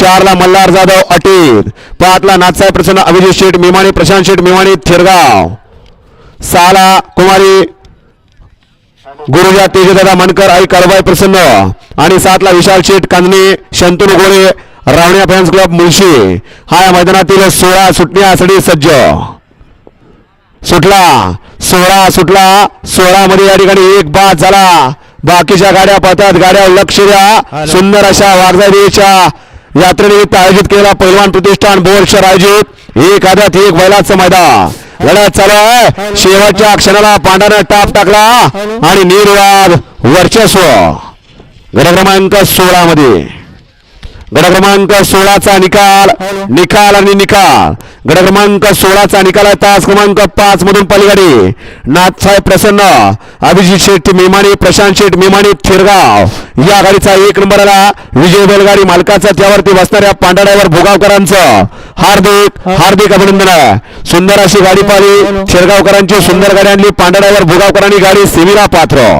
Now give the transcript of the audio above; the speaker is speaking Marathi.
चारला मल्हार जाधव अटीर. पाचला नाथसाहेब प्रसन्न अभिजित शेठ मिमाणी प्रशांत शेठ मिमाणी थिरगाव. सहाला कुमारी गुरुजा तेजदादा मनकर आई कारवाई प्रसन्न. आणि सातला विशाल शेठ कांदणे शंतनू गोळे रावण्या फॅन्स क्लब मुळशी. हा या मैदानातील सोळा सुटण्यासाठी सज्ज. सुटला सोळा सुटला सोळा मध्ये या ठिकाणी एक बाद झाला. बाकीच्या गाड्या पळतात गाड्यावर लक्ष द्या. सुंदर अशा वारजादेवीच्या यात्रेनिमित्त आयोजित केलेला पैलवान प्रतिष्ठान बोर्डशर आयोजित एखाद्यात एक बैलाचं मैदान. लढत चालू आहे. शेवटच्या क्षणाला पांढऱ्यानं टाप टाकला आणि निर्वाद वर्चस्व. गट क्रमांक सोळा मध्ये गड क्रमांक सोळाचा निकाल. निकाल आणि निकाल. गड क्रमांक सोळाचा निकाल आहे. तास क्रमांक पाच मधून पलीकडे. नाथसाहेब प्रसन्न अभिजित शेठ मेमाणी प्रशांत शेठ मेमाणी थिरगाव. या गाडीचा एक नंबर आला. विजय बैलगाडी मालकाचा त्यावरती बसणाऱ्या पांढऱ्यावर भोगावकरांचं. हार्दिक हार्दिक अभिनंदन आहे. सुंदर अशी गाडी पाहिली. शेरगावकरांची सुंदर गाडी आणली. पांढऱ्यावर भोगावकरांनी गाडी सेवीला पात्र.